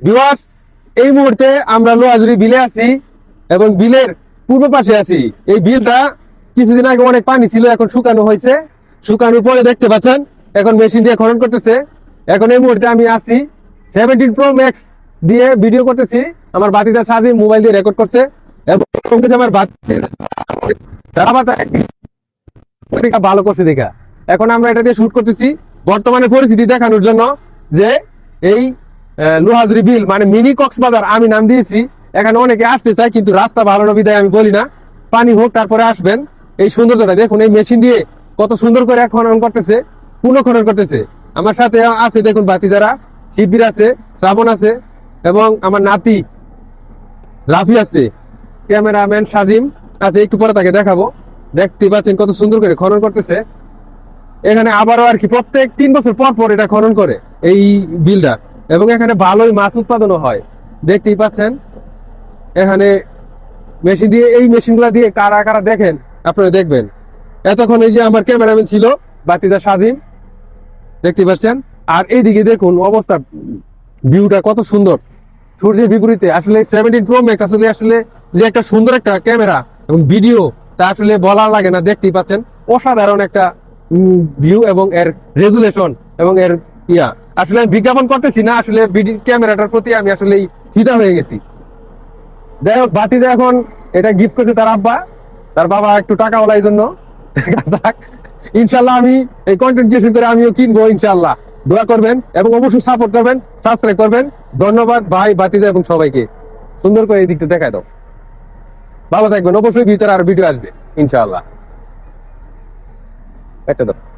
Viewers এই মুহূর্তে আমরা লোহাজুরি বিলে আছি এবং বিলের পূর্ব পাশে আছি। এই বিলটা কিছুদিন আগে অনেক পানি ছিল, এখন শুকানো হয়েছে। শুকানোর পরে দেখতে পাচ্ছেন, এখন মেশিন দিয়ে খনন করতেছে। এখন এই মুহূর্তে আমি আছি সেভেন্টিন প্রো ম্যাক্স দিয়ে ভিডিও করতেছি। আমার বাতিটা সাজি মোবাইল দিয়ে রেকর্ড করছে এবং আমার বাতি ভালো করছে দেখা। এখন আমরা এটা দিয়ে শুট করতেছি। বর্তমানে পরিস্থিতি দেখানোর জন্য যে এই লোহাজুরি বিল মানে মিনি কক্সবাজার, আমি নাম দিয়েছি। এখানে অনেকে আসতে চায়, কিন্তু রাস্তা ভালো না, বিদায় আমি বলি না। পানি হোক, তারপরে আসবেন। এই সৌন্দর্যটা দেখুন, এই মেশিন দিয়ে কত সুন্দর করে খনন করতেছে, পুনঃ খনন করতেছে। আমার সাথে আছে, দেখুন বাতি যারা শিবির আছে, শ্রাবণ আছে, এবং আমার নাতি, রাফি আছে। ক্যামেরাম্যান সাজিম আছে, একটু পরে তাকে দেখাবো। দেখতে পাচ্ছেন কত সুন্দর করে খনন করতেছে। এখানে আবারও আর কি, প্রত্যেক তিন বছর পর পর এটা খনন করে, এই বিলটা। এবং এখানে ভালোই মাছ উৎপাদনও হয়। দেখতেই পাচ্ছেন, এখানে মেশিন দিয়ে, এই মেশিনগুলো দিয়ে কারা কারা দেখেন, আপনারা দেখবেন। এতক্ষণ এই যে আমার ক্যামেরাম্যান ছিল, বাতিদা সাজিম দেখতে পাচ্ছেন। আর এইদিকে দেখুন অবস্থা, ভিউটা কত সুন্দর। সূর্যের বিপরীতে আসলে সেভেন্টিন প্রো ম্যাক্স আসলে আসলে যে একটা সুন্দর একটা ক্যামেরা এবং ভিডিও তা আসলে বলার লাগে না, দেখতেই পাচ্ছেন। অসাধারণ একটা ভিউ এবং এর রেজুলেশন এবং এর ইয়া। আসলে আমি বিজ্ঞাপন করতেছি না, আসলে ক্যামেরাটার প্রতি আমি আসলে ফিদা হয়ে গেছি। যাই হোক বাতিতে এখন এটা গিফট করছে তার আব্বা, তার বাবা একটু টাকা ওলাই জন্য। ইনশাল্লাহ আমি এই কন্টেন্ট ক্রিয়েশন করে আমিও কিনবো ইনশাল্লাহ দোয়া করবেন এবং অবশ্যই সাপোর্ট করবেন সাবস্ক্রাইব করবেন। ধন্যবাদ ভাই বাতিদা এবং সবাইকে। সুন্দর করে এই দিকটা দেখায় দাও। ভালো থাকবেন, অবশ্যই ভিতরে আর ভিডিও আসবে, ইনশাআল্লাহ। একটা দাও।